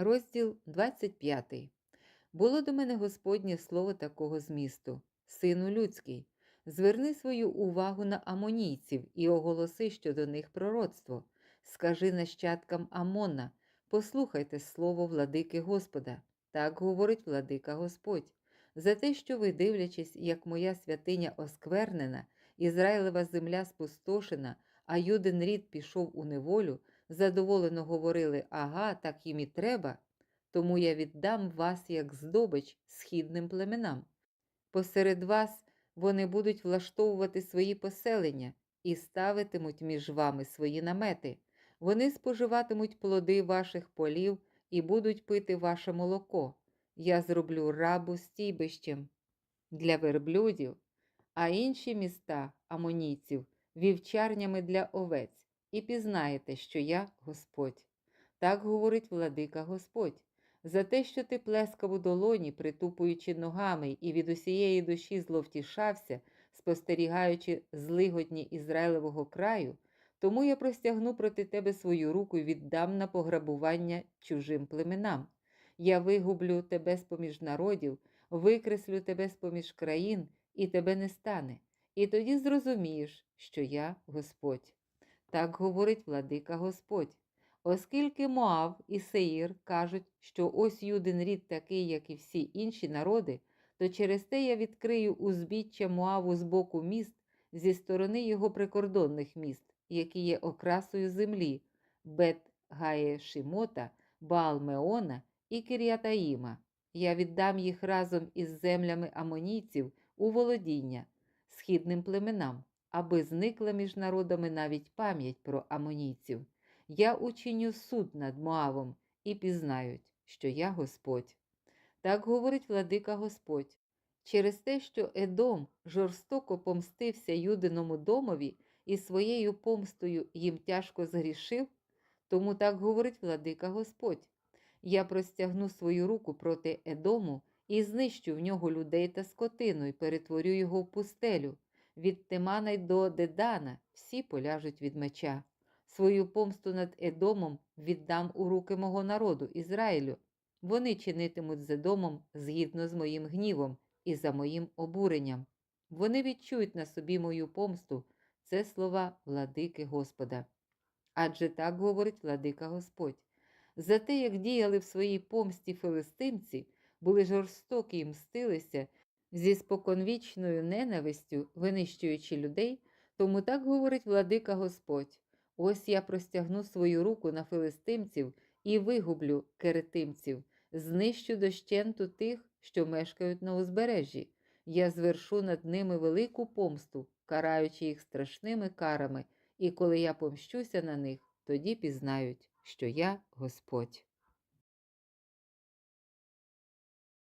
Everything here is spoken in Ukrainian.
Розділ 25. Було до мене Господнє слово такого змісту: Сину людський, зверни свою увагу на амонійців і оголоси щодо них пророцтво. Скажи нащадкам Амона, послухайте слово владики Господа. Так говорить владика Господь. За те, що ви, дивлячись, як моя святиня осквернена, Ізраїлева земля спустошена, а юдин рід пішов у неволю, задоволено говорили ага, так їм і треба, тому я віддам вас як здобич східним племенам. Посеред вас вони будуть влаштовувати свої поселення і ставитимуть між вами свої намети. Вони споживатимуть плоди ваших полів і будуть пити ваше молоко. Я зроблю рабу стійбищем для верблюдів, а інші міста амонійців вівчарнями для овець, і пізнаєте, що я Господь. Так говорить владика Господь. За те, що ти плескав у долоні, притупуючи ногами, і від усієї душі зловтішався, спостерігаючи злигодні Ізраїлевого краю, тому я простягну проти тебе свою руку і віддам на пограбування чужим племенам. Я вигублю тебе з поміж народів, викреслю тебе з поміж країн, і тебе не стане. І тоді зрозумієш, що я Господь. Так говорить владика Господь. Оскільки Моав і Сеїр кажуть, що ось юдин рід такий, як і всі інші народи, то через те я відкрию узбіччя Моаву з боку міст зі сторони його прикордонних міст, які є окрасою землі Бет Гає Шимота, Баал-Меона і Кир'ятаїма. Я віддам їх разом із землями амонійців у володіння, східним племенам, аби зникла між народами навіть пам'ять про амонійців. Я учиню суд над Моавом і пізнають, що я Господь. Так говорить владика Господь. Через те, що Едом жорстоко помстився Юдиному домові і своєю помстою їм тяжко згрішив, тому так говорить владика Господь. Я простягну свою руку проти Едому і знищу в нього людей та скотину, і перетворю його в пустелю. Від Тимана й до Дедана всі поляжуть від меча. Свою помсту над Едомом віддам у руки мого народу, Ізраїлю. Вони чинитимуть з Едомом згідно з моїм гнівом і за моїм обуренням. Вони відчують на собі мою помсту. Це слова владики Господа. Адже так говорить владика Господь. За те, як діяли в своїй помсті филистимці, були жорстокі і мстилися зі споконвічною ненавистю, винищуючи людей, тому так говорить владика Господь. Ось я простягну свою руку на филистимців і вигублю керетимців, знищу дощенту тих, що мешкають на узбережжі. Я звершу над ними велику помсту, караючи їх страшними карами, і коли я помщуся на них, тоді пізнають, що я Господь.